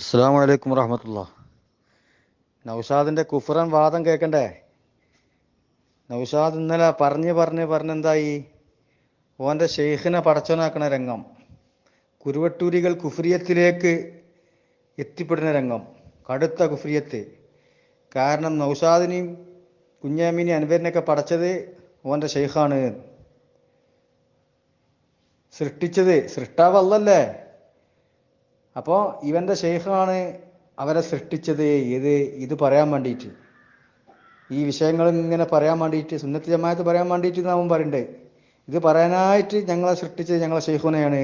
അസ്സാം വലൈക്കും വറഹമത്തുള്ള. നൗഷാദിന്റെ കുഫറൻ വാദം കേൾക്കണ്ടേ നൗഷാദ് ഇന്നലെ പറഞ്ഞ് പറഞ്ഞ് പറഞ്ഞെന്തായി ഓന്റെ ഷെയ്ഖിനെ പടച്ചോനാക്കണ രംഗം കുരുവട്ടൂരികൾ കുഫ്രിയത്തിലേക്ക് എത്തിപ്പെടുന്ന രംഗം കടുത്ത കുഫ്രിയത്ത്. കാരണം നൗഷാദിനെയും കുഞ്ഞാമിനെയും അൻവരിനെയൊക്കെ പടച്ചത് ഓന്റെ ഷെയ്ഖാണ് സൃഷ്ടിച്ചത് സൃഷ്ടാവ് അല്ലല്ലേ അപ്പോൾ ഇവന്റെ ഷെയ്ഖാണ് അവരെ സൃഷ്ടിച്ചത് ഇത് ഇത് പറയാൻ വേണ്ടിയിട്ട് ഈ വിഷയങ്ങൾ ഇങ്ങനെ പറയാൻ വേണ്ടിയിട്ട് സുന്നത്ത് ജമാഅത്ത് പറയാൻ വേണ്ടിയിട്ട് നാം പറയണ്ടേ. ഇത് പറയാനായിട്ട് ഞങ്ങളെ സൃഷ്ടിച്ചത് ഞങ്ങളെ ഷെയ്ഖുനെയാണ്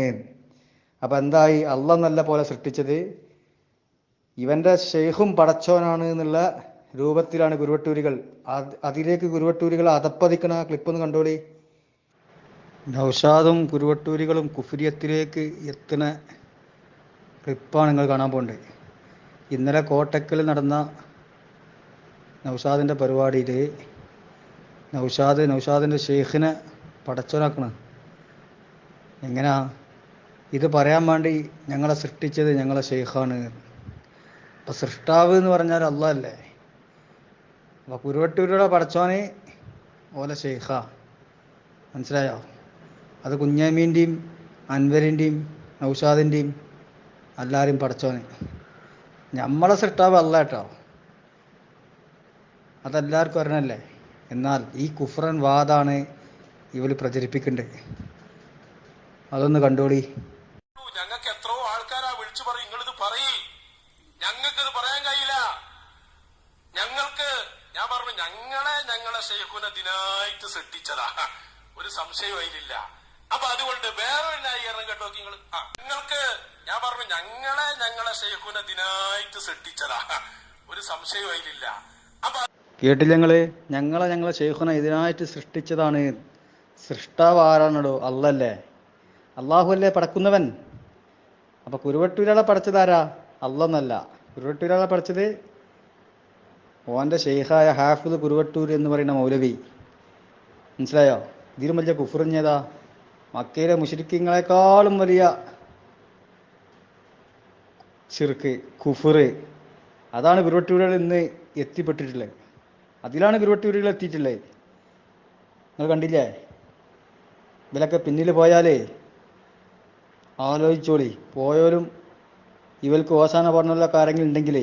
അപ്പൊ എന്തായി? അല്ല നല്ല പോലെ സൃഷ്ടിച്ചത് ഇവന്റെ ഷെയ്ഖും പടച്ചോനാണ് എന്നുള്ള രൂപത്തിലാണ് ഗുരുവട്ടൂരികൾ. അതിലേക്ക് ഗുരുവട്ടൂരികൾ അതപ്പതിക്കണ ക്ലിപ്പ് ഒന്ന് കണ്ടോളി. നൗഷാദും ഗുരുവട്ടൂരികളും കുഫുരിയത്തിലേക്ക് എത്തുന്ന ക്ലിപ്പാണ് നിങ്ങൾ കാണാൻ പോകേണ്ടത് ഇന്നലെ കോട്ടക്കൽ നടന്ന നൗഷാദിന്റെ പരിപാടിയിൽ നൗഷാദ് നൗഷാദിന്റെ ഷെയ്ഖിനെ പടച്ചോനാക്കണം. എങ്ങനാ? ഇത് പറയാൻ വേണ്ടി ഞങ്ങളെ സൃഷ്ടിച്ചത് ഞങ്ങളെ ഷെയ്ഖാണ്. അപ്പം സൃഷ്ടാവ് എന്ന് പറഞ്ഞാൽ അല്ലേ അപ്പോൾ കുരുവട്ടൂരുടെ പടച്ചോനെ ഓലെ ഷെയ്ഖ. മനസ്സിലായോ? അത് കുഞ്ഞാമീന്റെയും അൻവരിന്റെയും നൗഷാദിന്റെയും എല്ലാവരും പഠിച്ചോന്. നമ്മളെ സൃഷ്ടാവ് അല്ല കേട്ടോ അതെല്ലാവർക്കും അറിഞ്ഞല്ലേ എന്നാൽ ഈ കുഫ്രൻ വാദാണ് ഇവർ പ്രചരിപ്പിക്കേണ്ടത് അതൊന്ന് കണ്ടോളി. ഞങ്ങൾക്ക് എത്രയോ ആൾക്കാരാ വിളിച്ചു പറയും നിങ്ങളിത് പറയ്. ഞങ്ങൾക്കിത് പറയാൻ കഴിയില്ല. ഞങ്ങൾക്ക് ഞാൻ പറഞ്ഞു ഞങ്ങളെ ഞങ്ങളെ ഷെയ്ഖുനെ ദിനായിട്ട് സൃഷ്ടിച്ചതാ. ഒരു സംശയവും അതിലില്ല. അപ്പൊ അതുകൊണ്ട് വേറൊരു ന്യായീകരണം കേട്ടോ നിങ്ങൾ നിങ്ങൾക്ക് ഞാൻ പറഞ്ഞു ഞങ്ങളെ ഞങ്ങളെ ഷെയ്ഖുനെ ദിനായിട്ട് സൃഷ്ടിച്ചതാ. ഒരു സംശയം അതിലില്ല. അപ്പൊ കേട്ടില്ല ഞങ്ങൾ ഞങ്ങളെ ഞങ്ങളെ ഷെയ്ഖുനെ ഇതിനായിട്ട് സൃഷ്ടിച്ചതാണ്. സൃഷ്ടാവ് ആരാണല്ലോ അല്ലല്ലേ അള്ളാഹു അല്ലേ പടക്കുന്നവൻ? അപ്പൊ കുരുവട്ടൂരാളെ പടച്ചതാരാ അല്ലെന്നല്ല കുരുവട്ടൂരാളെ പടച്ചത് ഓന്റെ ഷെയ്ഖായ ഹാഫിദ് കുരുവട്ടൂർ എന്ന് പറയുന്ന മൗലവി. മനസ്സിലായോ? ഇതിലും വലിയ കുഫറിഞ്ഞതാ മക്കയിലെ മുഷരിക്കങ്ങളെക്കാളും വലിയ ചിർക്ക് കുഫർ അതാണ് ഗുരുവട്ടൂരുകൾ ഇന്ന് എത്തിപ്പെട്ടിട്ടുള്ളത്. അതിലാണ് ഗുരുവട്ടൂരുകൾ എത്തിയിട്ടുള്ളത്. നിങ്ങൾ കണ്ടില്ലേ? ഇവരൊക്കെ പിന്നിൽ പോയാലേ ആലോചിച്ചോളി. പോയാലും ഇവർക്ക് ഓസാന പറഞ്ഞുള്ള കാര്യങ്ങൾ ഉണ്ടെങ്കിൽ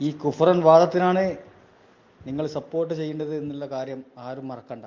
ഈ കുഫറൻ വാദത്തിനാണ് നിങ്ങൾ സപ്പോർട്ട് ചെയ്യേണ്ടത് എന്നുള്ള കാര്യം ആരും മറക്കണ്ട.